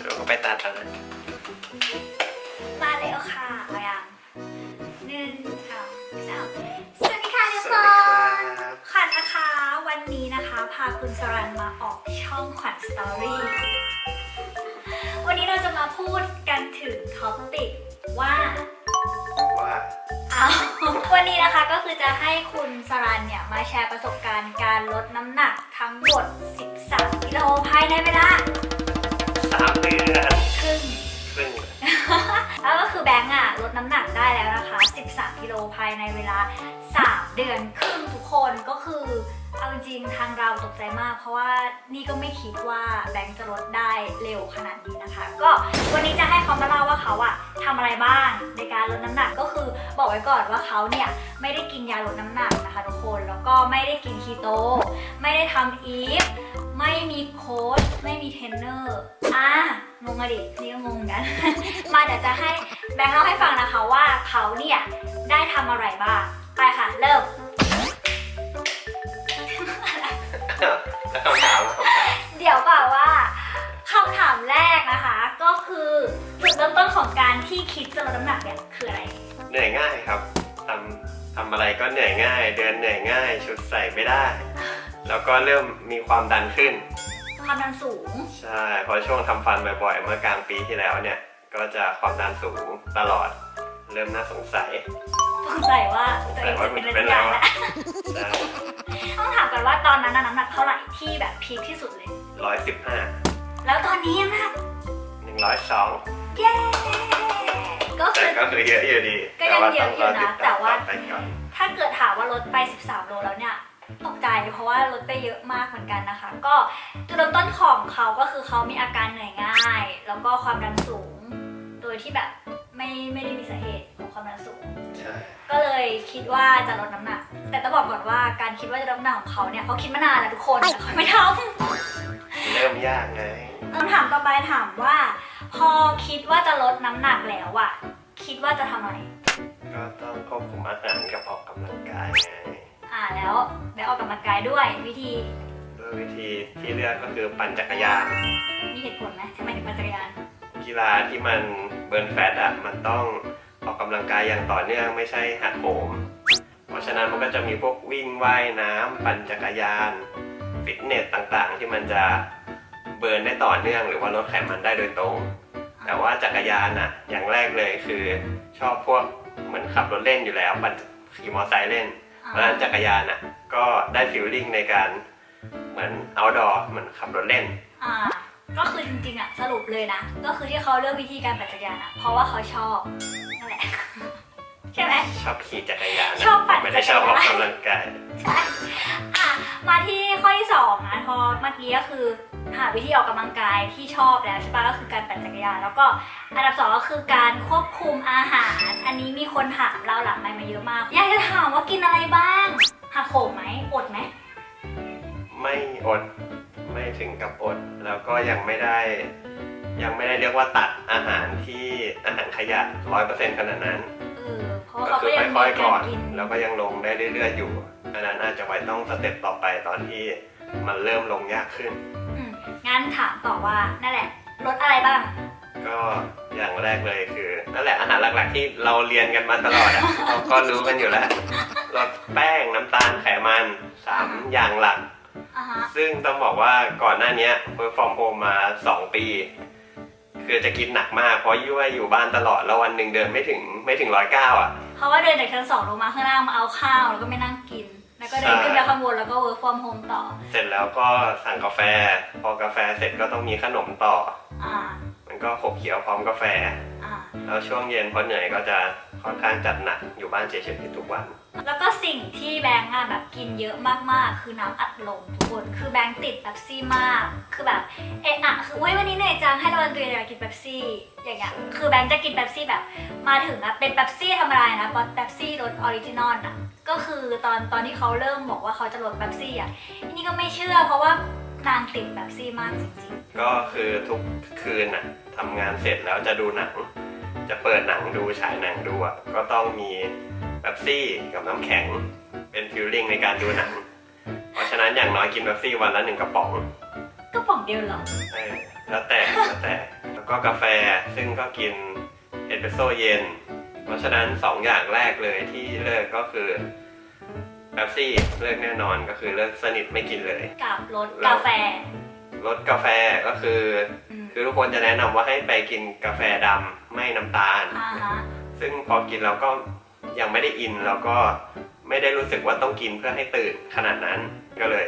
เดี๋ยวก็ไปตัดเอานะมาแล้วค่ะเอาอย่างหนึ่งสองสามสวัสดีค่ะทุกสควัสดีคนรับขวัญนะคะ วันนี้นะคะ พาคุณสรันมาออกช่องขวัญสตอรี่วันนี้เราจะมาพูดกันถึงท็อปิกว่าว่าเอาวันนี้นะคะก็คือจะให้คุณสรันเนี่ย มาแชร์ประสบการณ์การลดน้ำหนักทั้งหมด 13 กิโลภายในเวลาสามเดือนครึ่ง ครึ่งแล้วก็คือแบงค์อะลดน้ำหนักได้แล้วนะคะ 13 กิโลภายในเวลา 3 เดือนครึ่งทุกคนก็คือเอาจริงๆทางเราตกใจมาก เพราะว่านี่ก็ไม่คิดว่าแบงค์จะลดได้เร็วขนาดนี้นะคะ ก็วันนี้จะให้เขามาเล่าว่าเขาอะทำอะไรบ้างในการลดน้ำหนักก็คือบอกไว้ก่อนว่าเขาเนี่ยไม่ได้กินยาลดน้ำหนักนะคะทุกคนแล้วก็ไม่ได้กินคีโต ไม่ได้ทำอีฟ ไม่มีโค้ชไม่มีเทรนเนอร์อะงงอะดินี่ก็งงเหมือนกัน มาเดี๋ยวจะให้แบงค์เล่าให้ฟังนะคะว่าเขาเนี่ยได้ทำอะไรบ้างไปค่ะ เริ่มแล้วคำถามแล้วคำถามเดี๋ยวก่อนว่าคำถามแรกนะคะ ก็คือจุดเริ่มต้นของการที่คิดจะลดน้ำหนักเนี่ยคืออะไร เหนื่อยง่ายครับทำทำอะไรก็เหนื่อยง่าย เดินเหนื่อยง่าย ชุดใส่ไม่ได้ แล้วก็เริ่มมีความดันขึ้น ความดันสูง ใช่เพราะช่วงทำฟันบ่อยๆ เมื่อกลางปีที่แล้วเนี่ย ก็จะความดันสูงตลอด เริ่มน่าสงสัยสงสัยว่าตัวเองจะเป็นอะไรสักอย่างแล้วใช่ต้องถามกันว่าตอนนั้นน่ะน้ำหนักเท่าไหร่ที่แบบพีคที่สุดเลย ร้อยสิบห้าแล้วตอนนี้น้ำหนักหนึ่งร้อยสองเย้ ก็แต่คือ ก็คือเยอะอยู่ดีก็ยังเยอะอยู่นะรติดแต่ว่า ต่อไปก่อนถ้าเกิดถามว่าลดไป 13 โลแล้วเนี่ย ตกใจเพราะว่าลดไปเยอะมากเหมือนกันนะคะ ก็จุดเริ่มต้นของเขาก็คือเขามีอาการเหนื่อยง่าย แล้วก็ความดันสูง โดยที่แบบไม่ไม่ได้มีสาเหตุของความดันสูง ใช่ ก็เลยคิดว่าจะลดน้ำหนัก แต่ต้องบอกก่อนว่าการคิดว่าจะลดน้ำหนักของเขาเนี่ยเขาคิดมานานแล้วทุกคนแต่เขาไม่ทำเริ่มยากไงคำถามต่อไปถามว่า พอคิดว่าจะลดน้ำหนักแล้วอะคิดว่าจะทำอะไร ก็ต้องควบคุมอาหารกับออกกำลังกายไง อ่าแล้วได้ออกกำลังกายด้วยวิธีด้วยวิธีที่เลือกก็คือปั่นจักรยาน มีเหตุผลไหมทำไมถึงปั่นจักรยาน กีฬาที่มันเบิร์นแฟตอะมันต้องออกกำลังกายอย่างต่อเนื่องไม่ใช่หัดโหม เพราะฉะนั้นมันก็จะมีพวกวิ่งว่ายน้ำปั่นจักรยานฟิตเนสต่างๆ ที่มันจะเบิร์นได้ต่อเนื่องหรือว่าลดไขมันได้โดยตรง แต่ว่าจักรยานอะอย่างแรกเลยคือชอบพวกเหมือนขับรถเล่นอยู่แล้วปั่นขี่มอเตอร์ไซค์เล่น เพราะฉะนั้นจักรยานอะก็ได้ฟิลลิ่งในการเหมือน outdoor เหมือนขับรถเล่น อ่า ก็คือจริงๆอะสรุปเลยนะ ก็คือที่เขาเลือกวิธีการปั่นจักรยานอะเพราะว่าเขาชอบนั่นแหละ ใช่ไหม ชอบขี่จักรยานอะชอบปั่นไม่ได้ชอบออกจักรยาน กำลังกายใช่อะมาที่ข้อที่สองนะพอเมื่อกี้ก็คือ หาวิธีออกกำลังกายที่ชอบแล้วใช่ปะก็คือการปั่นจักรยานแล้วก็อันดับสองก็คือการควบคุมอาหาร อันนี้มีคนถามเราหลังไมค์มาเยอะมากอยากจะถามว่ากินอะไรบ้างหักโหมไหมอดไหมไม่อดไม่ถึงกับอด แล้วก็ยังไม่ได้ ยังไม่ได้เรียกว่าตัดอาหารที่อาหารขยะร้อยเปอร์เซ็นต์ขนาดนั้นเออเพราะว่าก็เขาคืก็อยังมีค่อยๆกาก่อรนกินแล้วก็ยังลงได้เรื่อยๆอยู่อันนั้นอาจจะไว้ต้องสเต็ปต่อไปตอนที่ มันเริ่มลงยากขึ้น อืมงั้นถามต่อว่านั่นแหละลดอะไรบ้าง ก็อย่างแรกเลยคือนั่นแหละอาหารหลักๆที่เราเรียนกันมาตลอดอะเราก็รู้กันอยู่แล้วลดแป้งน้ำตาลไขมันสามอย่างหลัก อ่าฮะ ซึ่งต้องบอกว่าก่อนหน้าเนี้ย work from home มา 2 ปี คือจะกินหนักมาก เพราะยุ่ยอยู่บ้านตลอดแล้ววันหนึ่งเดินไม่ถึงไม่ถึงร้อยเก้าอะ เพราะว่าเดินจากชั้นสองลงมาข้างล่างมาเอาข้าวแล้วก็ไม่นั่งกิน แล้วก็เดินขึ้นไปข้างบนแล้วก็ work from home ต่อ เสร็จแล้วก็สั่งกาแฟ พอกาแฟเสร็จก็ต้องมีขนมต่อ อ่า มันก็ขบเคี้ยวพร้อมกาแฟ อ่า แล้วช่วงเย็นพอเหนื่อยก็จะค่อนข้างจัดหนักอยู่บ้านเฉยๆทุกวัน แล้วก็สิ่งที่แบงค์อะแบบกินเยอะมากๆ คือน้ำอัดลมทุกคน คือแบงค์ติดแบบซี่มาก คือแบบเอะอะคือเว้ยวันนี้เหนื่อยจังให้ตะวันตัวเองอยากกินแบบซี่ อย่างเงี้ย คือแบงค์จะกินแบบซี่แบบ มาถึงอะเป็นแบบซี่ธรรมดานะแบบซี่รสออริจินอลอะ ก็คือตอนตอนที่เขาเริ่มบอกว่าเขาจะลดแบบซี่อะนี่ก็ไม่เชื่อเพราะว่านางติดแบบซี่มากจริงก็คือทุกคืนน่ะทำงานเสร็จแล้วจะดูหนัง จะเปิดหนังดูฉายหนังดูอะก็ต้องมีแบบซี่กับน้ำแข็งเป็นฟิลลิ่งในการดูหนัง เพราะฉะนั้นอย่างน้อยกินแบบซี่วันละหนึ่งกระป๋องก็ป่องเดียวเหรอ เออแล้วแต่แล้วแต่แล้วก็กาแฟซึ่งก็กินเอสเปรสโซ่เย็น เพราะฉะนั้นสองอย่างแรกเลยที่เลิกก็คือ แป๊บซี่เลิกแน่นอนก็คือเลิกสนิทไม่กินเลย กับรสกาแฟลดกาแฟก็คือ อืมคือทุกคนจะแนะนำว่าให้ไปกินกาแฟดำไม่น้ำตาล อ่าฮะซึ่งพอกินเราก็ยังไม่ได้อินแล้วก็ไม่ได้รู้สึกว่าต้องกินเพื่อให้ตื่นขนาดนั้นก็เลย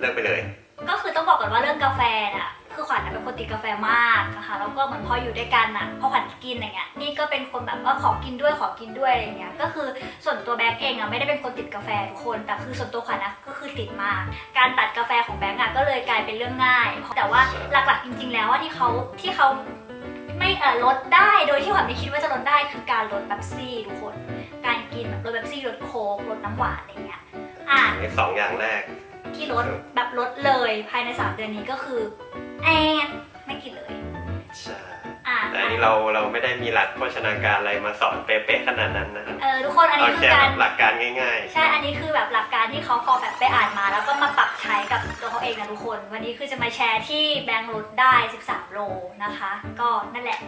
เลิกไปเลย ก็คือต้องบอกก่อนว่าเรื่องกาแฟน่ะ คือขวัญน่ะเป็นคนติดกาแฟมากนะคะแล้วก็เหมือนพออยู่ด้วยกันน่ะพอขวัญกินอย่างเงี้ยนี่ก็เป็นคนแบบว่าขอกินด้วยขอกินด้วยอะไรอย่างเงี้ยก็คือส่วนตัวแบงค์เองอะไม่ได้เป็นคนติดกาแฟทุกคน แต่คือส่วนตัวขวัญนะก็คือติดมาก การตัดกาแฟของแบงค์อะก็เลยกลายเป็นเรื่องง่าย แต่ว่าหลักๆจริง ๆ แล้วว่าที่เขาที่เขาไม่เออลดได้โดยที่ขวัญไม่คิดว่าจะลดได้คือการลดแบบซี่ทุกคน การกินแบบลดแบบซี่ลดโค้กลดน้ำหวานอะไรเงี้ยอะในสองอย่างแรกที่ลดแบบลดเลยภายใน 3 เดือนนี้ก็คือ แอนไม่กินเลย ใช่อะแต่อันนี้เราเราไม่ได้มีหลักโภชนาการอะไรมาสอนเป๊ะๆขนาดนั้นนะเออทุกคนอันเอานี้คืแค่อการ หลักการง่ายใช่ อันนี้คือแบบหลักการที่เขาพอแบบไปอ่านมา แล้วก็มาปรับใช้กับตัวเขาเองนะทุกคน วันนี้คือจะมาแชร์ที่แบงค์ลดได้ 13 โลนะคะ ก็นั่นแหละ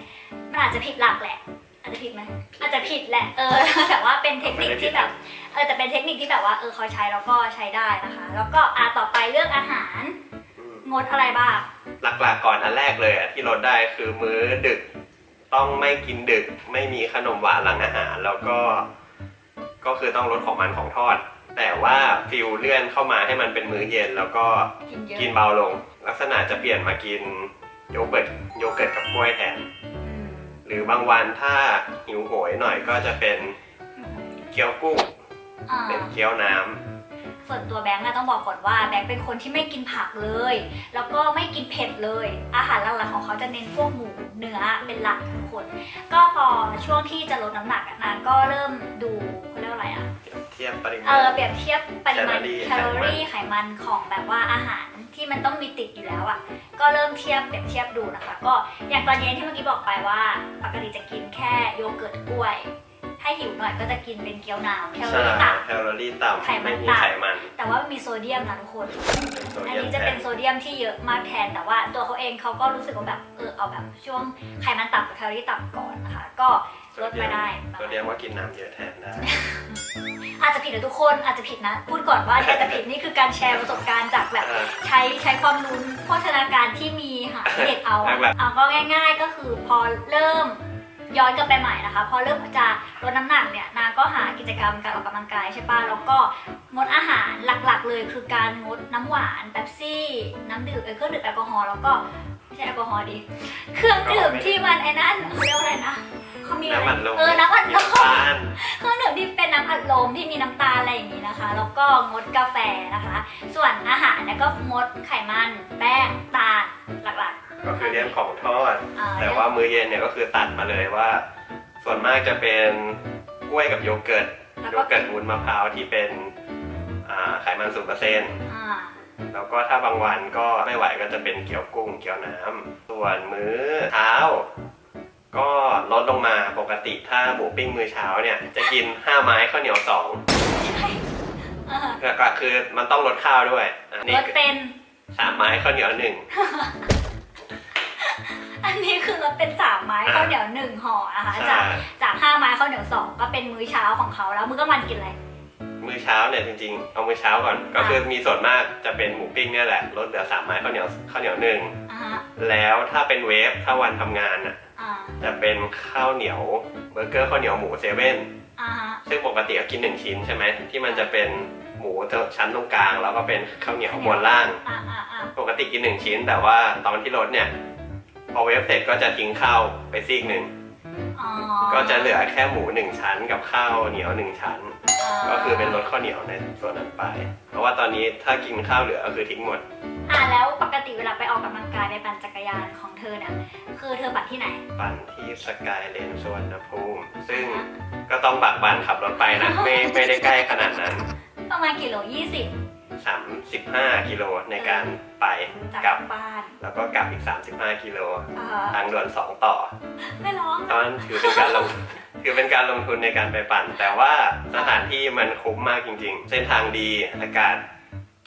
มันอาจจะผิดหลักแหละ อาจจะผิดไหมอาจจะผิดแหละ เออ แต่ว่าเป็นเทคนิคที่แบบ เออ แต่เป็นเทคนิคที่แบบว่า เออเขาใช้แล้วก็ใช้ได้นะคะ แล้วก็อะต่อไปเรื่องอาหารๆอืม งดอะไรบ้าง หลักๆก่อนอันแรกเลยอะที่ลดได้คือมื้อดึก ต้องไม่กินดึก ไม่มีขนมหวานหลังอาหาร แล้วก็ ก็คือต้องลดของมันของทอด แต่ว่าฟิลเลื่อนเข้ามาให้มันเป็นมื้อเย็น แล้วก็กินเยอะ กินเบาลง ลักษณะจะเปลี่ยนมากินโยเกิร์ตโยเกิร์ตกับกล้วยแทนอืมหรือบางวันถ้าหิวโหยหน่อยก็จะเป็นเกี๊ยวกุ้งอ่าเป็นเกี๊ยวน้ำ ส่วนตัวแบงค์นะต้องบอกก่อนว่าแบงค์เป็นคนที่ไม่กินผักเลย แล้วก็ไม่กินเผ็ดเลย อาหารหลักๆของเขาจะเน้นพวกหมูเนื้อเป็นหลักทุกคน ก็พอช่วงที่จะลดน้ำหนักอะนางก็เริ่มดูเขาเรียกว่าอะไรอะเทียบปริเอมาอณเปรียบเทียบปริมาณแคแคลลออรี่ รี่ไขมันของแบบว่าอาหารที่มันต้องมีติดอยู่แล้วอะก็เริ่มเทียบเปรียบเทียบดูนะคะ ก็อย่างตอนเย็นที่เมื่อกี้บอกไปว่า ปกติจะกินแค่โยเกิร์ตกล้วย ถ้าหิวหน่อยก็จะกินเป็นเกี๊ยวน้ำแคลอใช่รี่ต่ำ แคลอรี่ต่ำไขมันไม่มีต่ำ ไขมันแต่ว่ามีโซเดียมนะทุกคน เป็นโซอันเดียมนี้แทจะเป็นนโซเดียมที่เยอะมากแทน แต่ว่าตัวเขาเองเขาก็รู้สึกว่าแบบเออเอาแบบช่วงไขมันต่ำกับแคลอรี่ต่ำก่อนนะคะ ก็ลดไปได้โซเดียมว่ากินน้ำเยอะแทนได้ อาจจะผิดนะทุกคนอาจจะผิดนะ พูดก่อนว่าอาจจะผิดนี่คือการแชร์ประสบการณ์จากแบบอ่าใช้ใช้ความรู้โภชนาการที่มีหาเด็กเอาอะหลักๆ เอาก็ง่าย ๆ ก็คือพอเริ่ม ย้อนกลับไปใหม่นะคะ พอเริ่มจะลดน้ำหนักเนี่ยนางก็หากิจกรรมการออกกำลังกายใช่ป่ะแล้วก็งดอาหารหลักๆ เลยคือการงดน้ำหวานเป๊ปซี่ น้ำดื่มเออเครื่องดื่มแอลกอฮอล์แล้วก็ไม่ใช่แอลกอฮอล์ดิเครื่องดื่มที่มันไอ้นั่นเขาเรียกว่าอะไรนะเขามีอะไรน้ำอัดลมเออน้ำอัดลมน้ำตาลเครื่องดื่มที่เป็นน้ำอัดลมที่มีน้ำตาลอะไรอย่างนี้นะคะ แล้วก็งดกาแฟนะคะ ส่วนอาหารเนี่ยก็งดไขมัน แป้งตาลหลัก ก็คือเลี่ยงของทอดๆอ่า แต่ว่ามื้อเย็นเนี่ยก็คือตัดมาเลยว่า ส่วนมากจะเป็นกล้วยกับโยเกิร์ตแล้วโยก็ เกิร์ตวุ้นมะพร้าวที่เป็นอ่าไขมันศูนเปอร์เซ็นต์ อ่าแล้วก็ถ้าบางวันก็ไม่ไหวก็จะเป็นเกี๊ยวกุ้งเกี๊ยวน้ำส่วนมื้อเช้า ก็ลดลงมาปกติถ้าหมูปิ้งมื้อเช้าเนี่ย จะกิน 5 ไม้ข้าวเหนียวสองอ่าแล้วก็คือมันต้องลดข้าวด้วยอันนี้ลดเป็น สามไม้ข้าวเหนียวหนึ่ง อันนี้คือลดเป็นสามไม้อ่าข้าวเหนียวหนึ่งห่อนะคะใช่จากจากห้าไม้ข้าวเหนียวสองก็เป็นมื้อเช้าของเขาแล้วมื้อกลางวันกินอะไรมื้อเช้าเนี่ยจริงๆ เอามื้อเช้าก่อน ก็คือมีส่วนมากจะเป็นหมูปิ้งเนี่ยแหละลดเหลือสามไม้ข้าวเหนียวข้าวเหนียวหนึ่งอ่าฮะแล้วถ้าเป็นเวฟถ้าวันทำงานอะอ่าจะเป็นข้าวเหนียวเบอร์เกอร์ข้าวเหนียวหมูเซเว่นอ่าฮะซึ่งปกติก็กินหนึ่งชิ้นใช่ไหมที่มันจะเป็นหมูชั้นตรงกลางแล้วก็เป็นข้าวเหนียวบนล่างอ่าอ่าอ่าปกติกินหนึ่งชิ้น แต่ว่าตอนที่ลดเนี่ย พอเวฟเสร็จก็จะทิ้งข้าวไปซีกหนึ่ง อ๋อก็จะเหลือแค่หมูหนึ่งชั้นกับข้าวเหนียวหนึ่งชั้น ก็คือเป็นลดข้าวเหนียวในส่วนนั้นไป เพราะว่าตอนนี้ถ้ากินข้าวเหลือก็คือทิ้งหมด อ่าแล้วปกติเวลาไปออกกำลังกายไปปั่นจักรยานของเธอเนี่ยคือเธอปั่นที่ไหน ปั่นที่สกายเลนสวนภูมิ ซึ่งก็ต้องบักบันขับรถไปนะ ไม่ไม่ได้ใกล้ขนาดนั้น ประมาณกิโลยี่สิบ 35 กิโลในการไปจากกลับบ้าน แล้วก็กลับอีก 35 กิโลเอ่อทางด่วน 2 ต่อไม่ร้องตอนนั้นถือเป็นการลงถือเป็นการลงทุนในการไปปั่น แต่ว่าสถานที่มันคุ้มมากจริง ๆ เส้นทางดีอากาศ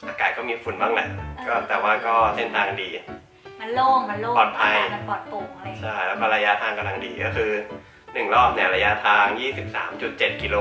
อากาศก็มีฝุ่นบ้างแหละก็แต่ว่าก็เส้นทางดี มันโล่งมันโล่งปลอดภัยากาศมันปลอดโปร่งอะไรอย่างเงี้ยใช่แล้วก็ระยะทางกำลังดีก็คือ 1 รอบเนี่ยระยะทาง 23.7 กิโล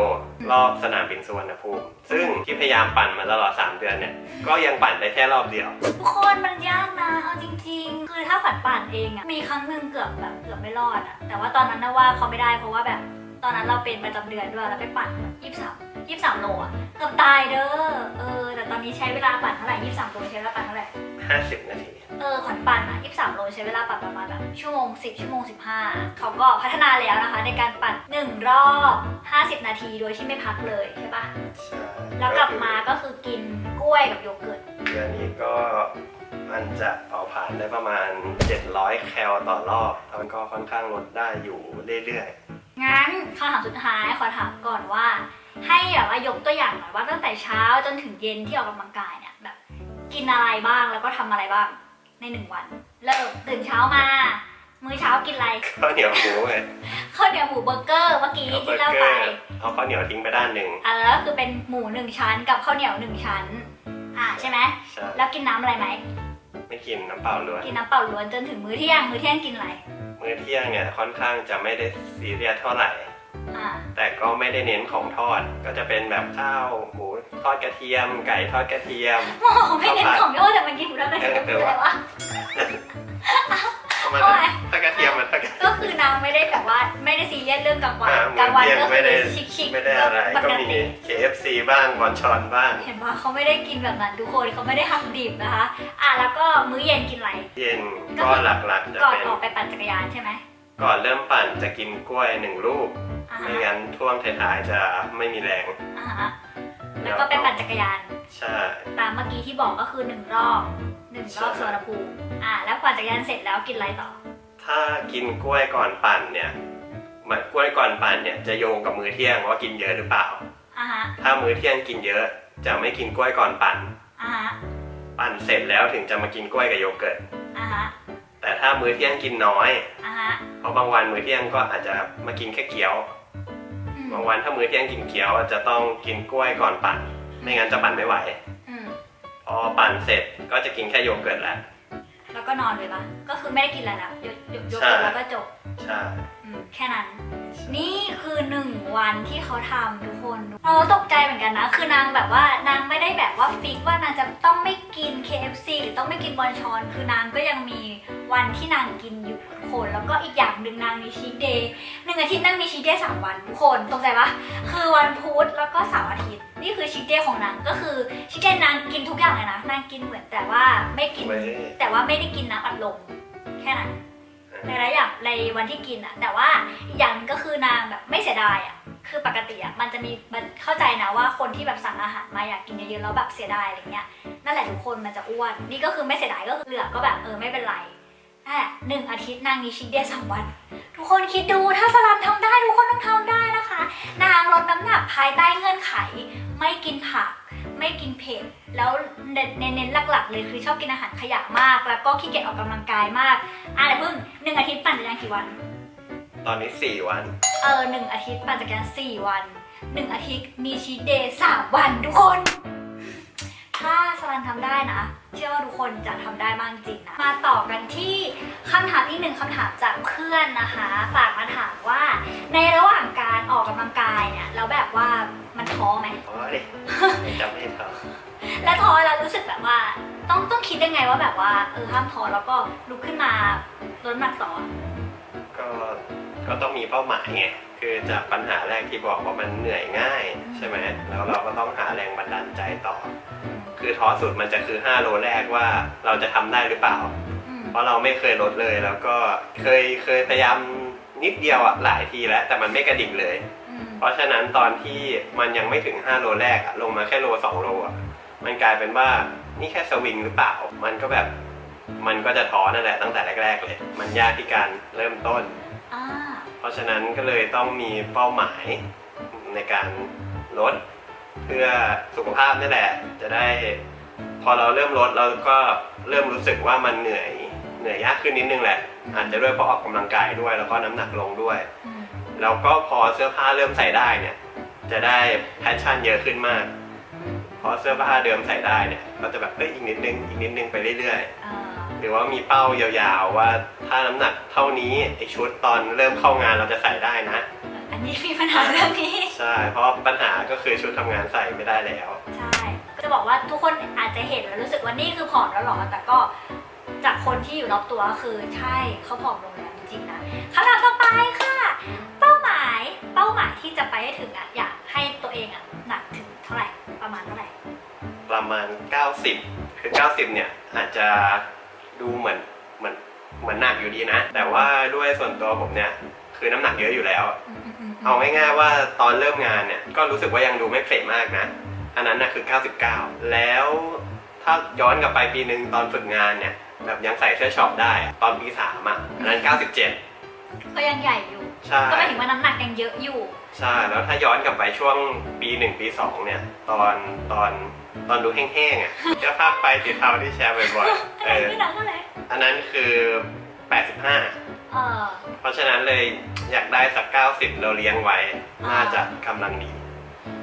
รอบสนามบินสุวรรณภูมิ ซึ่งที่พยายามปั่นมาตลอด 3 เดือนเนี่ย ก็ยังปั่นได้แค่รอบเดียว ทุกคนมันยากนะเอาจริง ๆ คือถ้าฝันปั่นเองอะมีครั้งหนึ่งเกือบแบบเกือบไม่รอดอะแต่ว่าตอนนั้นนะว่าเขาไม่ได้เพราะว่าแบบตอนนั้นเราเป็นประจำเดือนด้วยแล้วไปปั่นยี่สิบสามยี่สิบสามโลอะเกือบตายเด้อเออแต่ตอนนี้ใช้เวลาปั่นเท่าไหร่ยี่สิบสามโลใช้เวลาปั่นเท่าไหร่ 50 นาที เออขวัญปั่นอะ23 โลใช้เวลาปั่นประมาณแบบชั่วโมง 10 ชั่วโมง 15 เขาก็พัฒนาแล้วนะคะ ในการปั่น 1 รอบ 50 นาทีโดยที่ไม่พักเลยใช่ปะใช่แล้วกลับมาก็คือกินกล้วยกับโยเกิร์ตเดือนนี้ก็มันจะเผาผลาญได้ประมาณ 700 แคลต่อรอบมันก็ค่อนข้างลดได้อยู่เรื่อยงั้นคำถามสุดท้ายขอถามก่อนว่า ให้แบบว่ายกตัวอย่างหน่อยว่าตั้งแต่เช้าจนถึงเย็นที่ออกกำลังกายเนี่ยแบบ กินอะไรบ้างแล้วก็ทำอะไรบ้างในหนึ่งวัน เริ่มตื่นเช้ามา มื้อเช้ากินอะไรๆข้าวเหนียวหมูไงข้าวเหนียวหมูเบอร์เกอร์เมื่อกี้เอาเบอที่ร์เล่าเกไปอร์เอาข้าวเหนียวทิ้งไปด้านหนึ่งอะแล้วก็คือเป็นหมูหนึ่งชั้นกับข้าวเหนียวหนึ่งชั้น อะใช่ไหมใช่แล้วกินน้ำอะไรไหมไม่กินน้ำเปล่าล้วนกินน้ำเปล่าล้วนจนถึงมื้อเที่ยงมื้อเที่ยงกินอะไร มื้อเที่ยงเนี่ยค่อนข้างจะไม่ได้ซีเรียสเท่าไหร่อะ แต่ก็ไม่ได้เน้นของทอดก็จะเป็นแบบข้าวหมูทอดกระเทียม ไก่ทอดกระเทียมหมอไม่เน้นของโยแต่มันกินหมูแล้วกันเออเอคือออะไรวะประมาณทอดทอดกระเทียมมันทอดกระเทียมก็คือนางไม่ได้แบบว่าไม่ได้ซีเรียสเรื่องกลางวันอ่ากลางวันมื้อเที่ยงก็ไม่คืได้อชิคๆไม่ได้อะไรปก็กมีติ KFC บ้างบอนชอนบ้าง เห็นปะเขาไม่ได้กินแบบนั้นทุกคนเขาไม่ได้หักดิบนะคะ อะแล้วก็มื้อเย็นกินอะไร เย็นก็หลักๆจะก่อนเป็นออกไปปั่นจักรยานใช่ไหม ก่อนเริ่มปั่นจะกินกล้วยหนึ่งลูก อ่าไม่ฮะงั้นช่วงท้ายๆจะไม่มีแรง อ่าฮะแล้วก็ไปปั่นจักรยาน ใช่ ตามเมื่อกี้ที่บอกก็คือหนึ่งรอบหนึ่งรอบใช่ สวนภูมิอ่า แล้วปั่นจักรยานเสร็จแล้วกินอะไรต่อ ถ้ากินกล้วยก่อนปั่นเนี่ยมันกล้วยก่อนปั่นเนี่ยจะโยงกับมื้อเที่ยงว่ากินเยอะหรือเปล่า อ่าฮะ ถ้ามื้อเที่ยงกินเยอะ จะไม่กินกล้วยก่อนปั่น อ่าฮะ ปั่นเสร็จแล้วถึงจะมากินกล้วยกับโยเกิร์ต อ่าฮะ แต่ถ้ามื้อเที่ยงกินน้อย อ่าฮะเพราะบางวันมื้อเที่ยงก็อาจจะมากินแค่เกี๊ยว อืมบางวันถ้ามื้อเที่ยงกินเกี๊ยวจะต้องกินกล้วยก่อนปั่น ไม่งั้นจะปั่นไม่ไหว อืมพอปั่นเสร็จก็จะกินแค่โยเกิร์ตแหละ แล้วก็นอนเลยปะก็คือไม่ได้กินอะไรแล้วหยุดหยุดยกใช่แล้วก็จบใช่อืมแค่นั้น นี่คือหนึ่งวันที่เขาทำทุกคนเราตกใจเหมือนกันนะ คือนางแบบว่านางไม่ได้แบบว่าฟิกว่านางจะต้องไม่กิน KFC หรือต้องไม่กินบอลชอน คือนางก็ยังมี วันที่นางกินอยู่ทุกคน แล้วก็อีกอย่างหนึ่งนางมีชีทเดย์หนึ่งอาทิตย์นางมีชีทเดย์สามวันทุกคนตกใจปะคือวันพุธแล้วก็เสาร์อาทิตย์นี่คือชีทเดย์ของนางก็คือชีทเดย์นางกินทุกอย่างเลยนะนางกินเหมือนแต่ว่าไม่กินไม่แต่ว่าไม่ได้กินน้ำอัดลมแค่นั้นในระยะในวันที่กินอะแต่ว่าอีกอย่างหนึงก็คือนางแบบไม่เสียดายอะคือปกติอะมันจะมีมันเข้าใจนะว่าคนที่แบบสั่งอาหารมาอยากกินเยอะๆแล้วแบบเสียดายอะไรเงี้ยนั่นแหละทุกคนมันจะอ้วน นี่ก็คือไม่เสียดายก็คือเหลือก็แบบเออไม่เป็นไร แค่หนึ่งอาทิตย์นางมีชีทเดย์สามวัน ทุกคนคิดดูถ้าสลัมทำได้ทุกคนต้องทำได้นะคะ นางลดน้ำหนักภายใต้เงื่อนไข ไม่กินผัก ไม่กินเผ็ดแล้วเน้นเน้นหลักๆ เลยคือชอบกินอาหารขยะมาก แล้วก็ขี้เกียจออกกำลังกายมากอะเดี๋ยวพึ่งหนึ่งอาทิตย์ปั่นจักรยานกี่วัน ตอนนี้ 4 วัน เออหนึ่งอาทิตย์ปั่นจักรยานสี่วันหนึ่งอาทิตย์มีชีทเดย์สามวันทุกคน ถ้าสลันทำได้นะ เชื่อว่าทุกคนจะทำได้มากจริงนะ มาต่อกันที่คำถามที่หนึ่งคำถามจากเพื่อนนะคะ ฝากมาถามว่า ในระหว่างการออกกำลังกายเนี่ยแล้วแบบว่ามันท้อไหม อ๋อดิจำไม่ได้แล้วท้อแล้วรู้สึกแบบว่า ต้องต้องคิดยังไงว่าแบบว่าเออห้ามท้อแล้วก็ลุกขึ้นมาลดน้ำหนักต่อ ก็ก็ต้องมีเป้าหมายไงคือจากปัญหาแรกที่บอกว่ามันเหนื่อยง่าย ใช่ไหมแล้วเราก็ต้องหาแรงบันดาลใจต่อ คือท้อสุดมันจะคือ 5 โลแรกว่าเราจะทำได้หรือเปล่าอืมเพราะเราไม่เคยลดเลยแล้วก็เคยเคยพยายามนิดเดียวอะหลายทีแล้ว แต่มันไม่กระดิกเลยอืมเพราะฉะนั้นตอนที่มันยังไม่ถึง 5 โลแรกอะลงมาแค่โล 2 โลอะมันกลายเป็นว่านี่แค่สวิงหรือเปล่า มันก็แบบมันก็จะท้อนั่นแหละตั้งแต่แรก ๆ เลย มันยากที่การเริ่มต้นอ่าเพราะฉะนั้นก็เลยต้องมีเป้าหมายในการลด เพื่อสุขภาพนี่แหละ จะได้ พอเราเริ่มลดเราก็เริ่มรู้สึกว่ามันเหนื่อยเหนื่อยยากขึ้นนิดนึงแหละ อาจจะด้วยเพราะออกกำลังกายด้วย แล้วก็น้ำหนักลงด้วยอืมแล้วก็พอเสื้อผ้าเริ่มใส่ได้เนี่ย จะได้แพชชั่นเยอะขึ้นมากพเพราะเสื้อผ้าเดิมใส่ได้เนี่ยก็จะแบบเอ้ยอีกนิดนึงอีกนิดนึงไปเรื่อยเอ่อๆหรือว่ามีเป้ายาวๆว่าถ้าน้ำหนักเท่านี้ไอชุดตอนเริ่มเข้างานเราจะใส่ได้นะ อันนี้มีปัญหาเรื่องนี้ ใช่ เพราะปัญหาก็คือชุดทำงานใส่ไม่ได้แล้ว ใช่ จะบอกว่าทุกคนอาจจะเห็นแล้วรู้สึกว่านี่คือผอมแล้วหรอ แต่ก็จากคนที่อยู่รอบตัวก็คือใช่เขาผอมลงแล้วจริงๆนะคำถามต่อไปค่ะ เป้าหมายเป้าหมายที่จะไปให้ถึงอะอยากให้ตัวเองอะหนักถึงเท่าไหร่ประมาณเท่าไหร่ประมาณ 90 คือ 90 เนี่ย อาจจะดูเหมือนเหมือนเหมือนหนักอยู่ดีนะ แต่ว่าด้วยส่วนตัวผมเนี่ย คือน้ำหนักเยอะอยู่แล้วอืมอืมอืมเอาง่ายๆว่าตอนเริ่มงานเนี่ยก็รู้สึกว่ายังดูไม่เพลมากนะ อันนั้นนะคือ 99 แล้วถ้าย้อนกลับไปปีหนึ่งตอนฝึกงานเนี่ยแบบยังใส่เสื้อช็อปได้อะตอนปีสามอะอันนั้น 97 ก็ยังใหญ่อยู่ ใช่ ก็หมายถึงว่าน้ำหนักยังเยอะอยู่ ใช่แล้วถ้าย้อนกลับไปช่วงปีหนึ่งปีสองเนี่ย ตอนตอนตอนดูแห้งๆอะ เสื้อผ้าไปสีเทาที่แชร์บ่อยๆอะเอไรอที่หนักเท่าไหร่อันนั้นคือ 85 เออเพราะฉะนั้นเลยอยากได้สัก 90 เราเลี้ยงไว้ น่าจะกำลังดี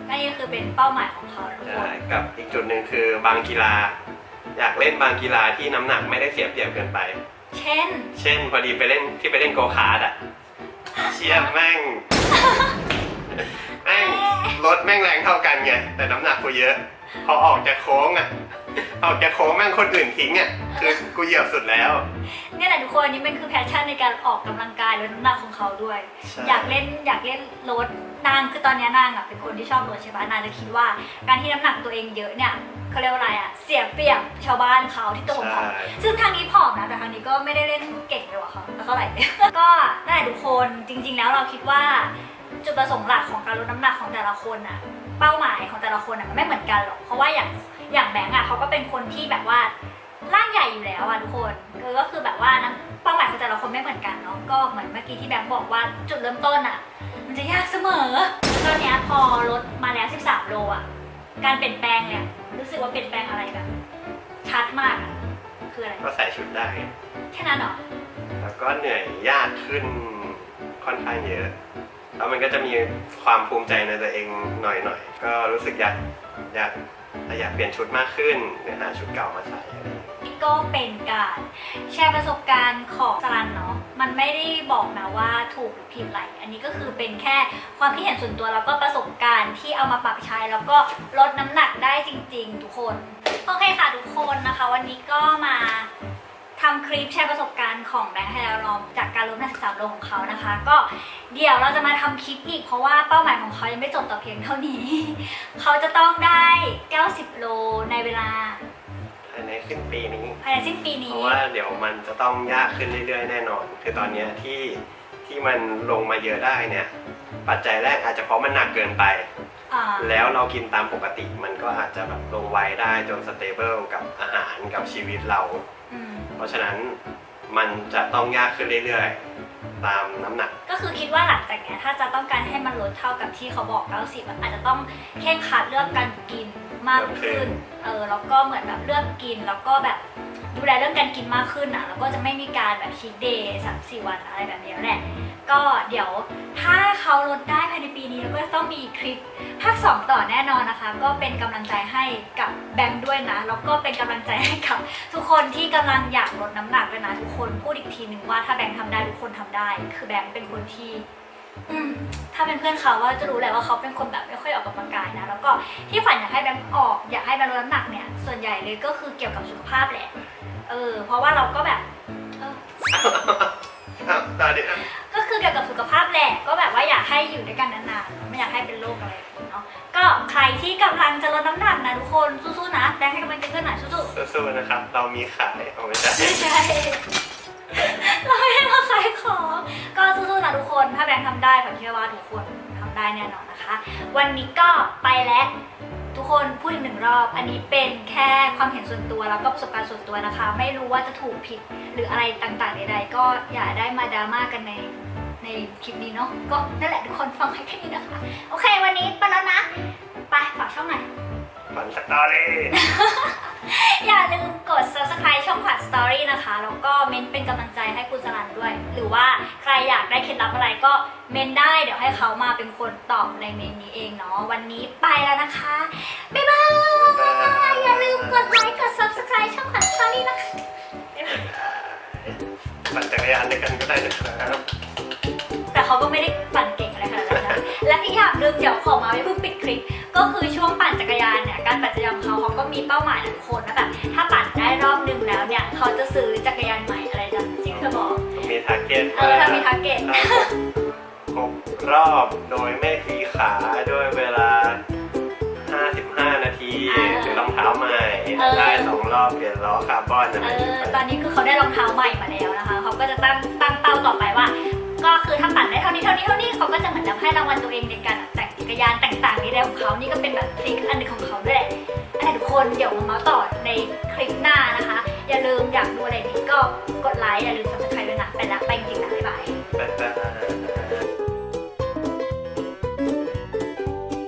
อันนี้คือเป็นเป้าหมายของเขาทุกคใช่นกับอีกจุดหนึ่งคือบางกีฬา อยากเล่นบางกีฬาที่น้ำหนักไม่ได้เสียเปรียบเกินไป เช่น เช่นพอดีไปเล่นที่ไปเล่นโกคาร์ดอะเชียแม่งแม่งรถแม่งแรงเท่ากันไงแต่น้ำหนักกูเยอะ พอออกจากโค้งอะ ออกจากโค้งแม่งคนอื่นทิ้งอะคือกูเหยียบสุดแล้ว เนี่ยแหละทุกคนนี่มันคือแพชชั่นในการออกกำลังกายลดน้ำหนักของเขาด้วย ใช่ อยากเล่นอยากเล่นรถนางคือตอนเนี้ยนางอะเป็นคนที่ชอบรถใช่ปะนางจะคิดว่า การที่น้ำหนักตัวเองเยอะเนี่ยเขาเรียกว่าอะไรอะเสียเปรียบชาวบ้านเขาที่ตัวของใช่เขาซึ่งทางนี้ผอมนะแต่ทางนี้ก็ไม่ได้เล่นเก่งเลยกว่าเขาเท่าไหร่ ก็นั่นแหละทุกคนจริง ๆ แล้วเราคิดว่าจุดประสงค์หลักของการลดน้ำหนักของแต่ละคนอะเป้าหมายของแต่ละคนอะมันไม่เหมือนกันหรอกเพราะว่าอย่าง อย่างแบงค์อะเขาก็เป็นคนที่แบบว่าร่างใหญ่อยู่แล้วอะทุกคนเออก็คือแบบว่านั้นเป้าหมายของแต่ละคนไม่เหมือนกันเนาะก็เหมือนเมื่อกี้ที่แบงค์บอกว่าจุดเริ่มต้นอะ มันจะยากเสมอตอนเนี้ยพอลดมาแล้ว 13 โลอะการเปลี่ยนแปลงเนี่ยรู้สึกว่าเปลี่ยนแปลงอะไรแบบชัดมากอะคืออะไรก็ใส่ชุดได้ แค่นั้นเหรอแล้วก็เหนื่อยยากขึ้นค่อนข้างเยอะ แล้วมันก็จะมีความภูมิใจในตัวเองหน่อยๆ ก็รู้สึกอยากอยาก อยากเปลี่ยนชุดมากขึ้นหรือหาชุดเก่ามาใส่อะไรอย่างเงี้ย ก็เป็นการแชร์ประสบการณ์ของสรันเนาะ มันไม่ได้บอกนะว่าถูกหรือผิดอะไร อันนี้ก็คือเป็นแค่ความคิดเห็นส่วนตัวแล้วก็ประสบการณ์ที่เอามาปรับใช้แล้วก็ลดน้ำหนักได้จริง ๆ ทุกคน โอเคค่ะทุกคนนะคะ วันนี้ก็มา ทำคลิปแชร์ประสบการณ์ของแบงค์ไฮลอมจากการลดน้ำหนัก13โลของเขานะคะ ก็เดี๋ยวเราจะมาทำคลิปอีกเพราะว่าเป้าหมายของเขายังไม่จบแต่เพียงเท่านี้ เขาจะต้องได้ 90 โลในเวลาภายในสิ้นปีนี้ ภายในสิ้นปีเพนี้ ราะว่าเดี๋ยวมันจะต้องยากขึ้นเรื่อยๆแน่นอน คือตอนเนี้ยที่ที่มันลงมาเยอะได้เนี่ย ปัจจัยแรกอาจจะเพราะมันหนักเกินไป อ่าแล้วเรากินตามปกติมันก็อาจจะแบบลงไว้ได้จนสเตเบิลกับอาหารกับชีวิตเราอืมเพ ราะฉะนั้นมันจะต้องยากขึ้นเรื่อยๆ ตามน้ำหนัก ก็คือคิดว่าหลังจากเนี้ยถ้าจะต้องการให้มันลดเท่ากับที่เขาบอก 90อะอาจจะต้องเข่งขัดเรื่องการกินมากขึ้น เออแล้วก็เหมือนแบบเลือกกินแล้วก็แบบ ดูแลเรื่องการกินมากขึ้นอะแล้วก็จะไม่มีการแบบชีทเดย์สามสี่วันอะไรแบบนี้แหละ ก็เดี๋ยวถ้าเขาลดได้ภายในปีนี้แล้วก็ต้องมีคลิปภาคสองต่อแน่นอนนะคะ ก็เป็นกำลังใจให้กับแบงค์ด้วยนะ แล้วก็เป็นกำลังใจให้กับ ทุกคนที่กำลังอยากลดน้ำหนักด้วยนะทุกคนพูดอีกทีหนึ่งว่าถ้าแบงค์ทำได้ทุกคนทำได้ คือแบงค์เป็นคนที่ อืมถ้าเป็นเพื่อนเขาว่าจะรู้แหละว่าเขาเป็นคนแบบไม่ค่อยออกกำลังกายนะ แล้วก็ที่ขวัญอยากให้แบงค์ออกอยากให้แบงค์ลดน้ำหนักเนี่ย ส่วนใหญ่เลยก็คือเกี่ยวกับสุขภาพแหละ เออ เพราะว่าเราก็แบบเออ อ้าวตอนนี้ก็คือเกี่ยวกับสุขภาพแหละ ก็แบบว่าอยากให้อยู่ด้วยกันนานๆ ไม่อยากให้เป็นโรคอะไรแบบนี้เนาะ ก็ใครที่กำลังจะลดน้ำหนักนะทุกคนสู้ๆนะ แบงค์ให้กำลังใจเพื่อนหน่อยสู้ๆสู้ๆนะครับ เรามีขายเอาไม่ใช่ ไม่ใช่ เราไม่ได้มาขายของก็สู้ๆนะทุกคน ถ้าแบงค์ทำได้ผมเชื่อว่าทุกคนทำได้แน่นอนนะคะ วันนี้ก็ไปแล้วทุกคนพูดอีกหนึ่งรอบ อันนี้เป็นแค่ความเห็นส่วนตัวแล้วก็ประสบการณ์ส่วนตัวนะคะ ไม่รู้ว่าจะถูกผิดหรืออะไรต่างๆใดๆก็อย่าได้มาดราม่ากันในในคลิปนี้เนาะก็นั่นแหละทุกคนฟังไว้แค่นี้นะคะ โอเค วันนี้ไปแล้วนะ ไปฝากช่องหน่อยฝันสตอรี่ อย่าลืมกด subscribe ช่องขวัญ Story นะคะ แล้วก็เม้นเป็นกำลังใจให้คุณสลันด้วย หรือว่าใครอยากได้เคล็ดลับอะไรก็เมนได้ เดี๋ยวให้เขามาเป็นคนตอบในเมนนี้เองเนาะ วันนี้ไปแล้วนะคะ บ๊ายบาย อย่าลืมกดไลค์ กด subscribe ช่องขวัญชาลีนะคะปั่นจักรยานด้วยกันก็ได้นะครับ แต่เขาก็ไม่ได้ปั่นเก่ง และอีกอย่างหนึ่งเดี๋ยวขอมาไม่เพิ่งปิดคลิป ก็คือช่วงปั่นจักรยานเนี่ยการปั่นจักรยานของเขาเขาก็มีเป้าหมายนะทุกคนนะแบบถ้าปั่นได้รอบหนึ่งแล้วเนี่ยเขาจะซื้อจักรยานใหม่อะไรนะจริงเธอบอก มีทาร์เก็ตเออถ้ามีทาร์เก็ต ครบรอบโดยไม่ฟรีขาด้ คาร์บอนอะไรเออตอนนี้คือเขาได้รองเท้าใหม่มาแล้วนะคะเขาก็จะตั้งตั้งเป้าต่อไปว่า ก็คือถ้าปั่นได้เท่านี้เท่านี้เท่านี้เขาก็จะเหมือนแบบให้รางวัลตัวเองในการแต่งจักรยานต่างๆนี่แหละของเขานี่ก็เป็นแบบทริคอันหนึงของเขาด้วยแหละอะไรทุกคนเดี๋ยวมาเมาส์ต่อในคลิปหน้านะคะ อย่าลืมอยากดูอะไรนี้ก็กดไลค์อย่าลืม subscribe ด้วยนะไปละไปจริงๆนะบ๊ายบาย